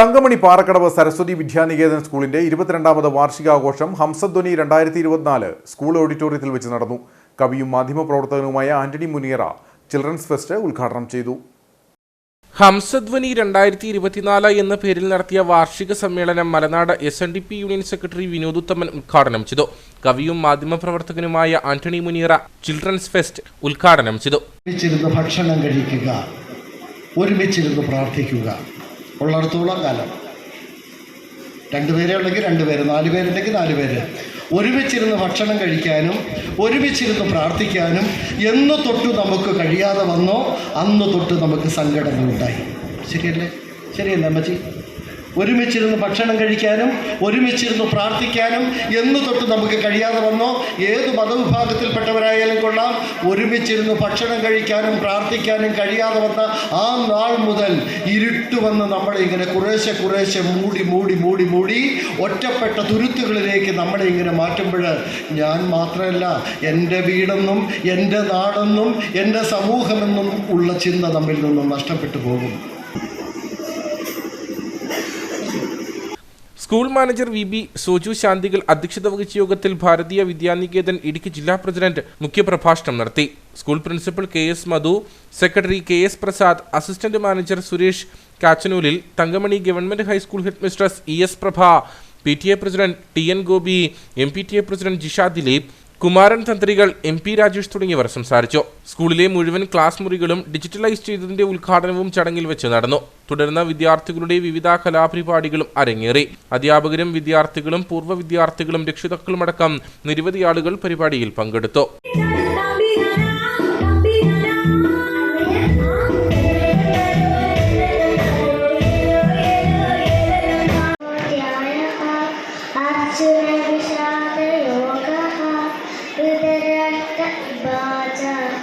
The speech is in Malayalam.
തങ്കമണി പാറക്കടവ് സരസ്വതി വിദ്യാനികേതൻ സ്കൂളിന്റെ ഇരുപത്തിരണ്ടാമത് വാർഷികാഘോഷം ഹംസധ്വനി രണ്ടായിരത്തി ഇരുപത്തിനാല് സ്കൂൾ ഓഡിറ്റോറിയത്തിൽ വെച്ച് നടന്നു. കവിയും മാധ്യമപ്രവർത്തകനുമായ ആന്റണി മുനിയറ ചിൽഡ്രൻസ് ഫെസ്റ്റ് ഉദ്ഘാടനം ചെയ്തു. ഹംസധ്വനി രണ്ടായിരത്തി ഇരുപത്തിനാല് എന്ന പേരിൽ നടത്തിയ വാർഷിക സമ്മേളനം Malanad S N D P union secretary Vinod Uthaman ഉദ്ഘാടനം ചെയ്തു. കവിയും മാധ്യമപ്രവർത്തകനുമായ ആന്റണി മുനിയറ ചിൽഡ്രൻസ് ഫെസ്റ്റ് ഉദ്ഘാടനം ചെയ്തു. ഒരുമിച്ചിരുന്ന് ഭക്ഷണം കഴിക്കുക ഒരുമിച്ചിരുന്ന് പ്രാർത്ഥിക്കുക. ഉള്ളിടത്തോളം കാലം. രണ്ട് രണ്ടുപേരെ ഉണ്ടെങ്കിൽ രണ്ടുപേര് നാല് പേരുണ്ടെങ്കിൽ നാല് പേര്. ഒരുമിച്ചിരുന്ന് ഭക്ഷണം കഴിക്കാനും ഒരുമിച്ചിരുന്ന് പ്രാർത്ഥിക്കാനും എന്ന് തൊട്ട് നമുക്ക് കഴിയാതെ വന്നോ അന്ന് തൊട്ട് നമുക്ക് സങ്കടങ്ങളുണ്ടായി ശരിയല്ലേ? ശരിയല്ലേ അമ്മച്ചി? ഒരുമിച്ചിരുന്ന് ഭക്ഷണം കഴിക്കാനും ഒരുമിച്ചിരുന്ന് പ്രാർത്ഥിക്കാനും എന്ന് തൊട്ട് നമുക്ക് കഴിയാതെ വന്നോ? ഏത് മതവിഭാഗത്തിൽപ്പെട്ടവരായാലും കൊള്ളാം. ഒരുമിച്ചിരുന്ന് ഭക്ഷണം കഴിക്കാനും പ്രാർത്ഥിക്കാനും കഴിയാതെ വന്ന ആ നാൾ മുതൽ ഇരുട്ട് വന്ന് നമ്മളെ ഇങ്ങനെ കുറേശ്ശെ കുറേശ്ശെ മൂടി മൂടി മൂടി മൂടി ഒറ്റപ്പെട്ട തുരുത്തുകളിലേക്ക് നമ്മളെ ഇങ്ങനെ മാറ്റുമ്പോൾ ഞാൻ മാത്രമല്ല എന്റെ വീടെന്നും എന്റെ നാടെന്നും എന്റെ സമൂഹമെന്നും ഉള്ള ചിന്ത നമ്മിൽ നിന്നും നഷ്ടപ്പെട്ടു പോകും. School manager V B Soju ശാന്തികൾ അധ്യക്ഷത വഹിച്ച യോഗത്തിൽ ഭാരതീയ വിദ്യാനികേതൻ ഇടുക്കി ജില്ലാ പ്രസിഡന്റ് മുഖ്യപ്രഭാഷണം നടത്തി. School principal K S Madhu secretary K S Prasad assistant manager Suresh കാച്ചനൂലിൽ Thankamani government high school head mistress E S Prabha P T A president T N Gopi M P T A president Jisha Dileep Kumaran തന്ത്രികൾ M P Rajesh തുടങ്ങിയവർ സംസാരിച്ചു. സ്കൂളിലെ മുഴുവൻ ക്ലാസ് മുറികളും ഡിജിറ്റലൈസ് ചെയ്തതിന്റെ ഉദ്ഘാടനവും ചടങ്ങിൽ വെച്ച് നടന്നു. തുടർന്ന് വിദ്യാർത്ഥികളുടെ വിവിധ കലാപരിപാടികളും അരങ്ങേറി. അധ്യാപകരും വിദ്യാർത്ഥികളും പൂർവ വിദ്യാർത്ഥികളും രക്ഷിതാക്കളുമടക്കം നിരവധി ആളുകൾ പരിപാടിയിൽ പങ്കെടുത്തു. ذكرت إباجة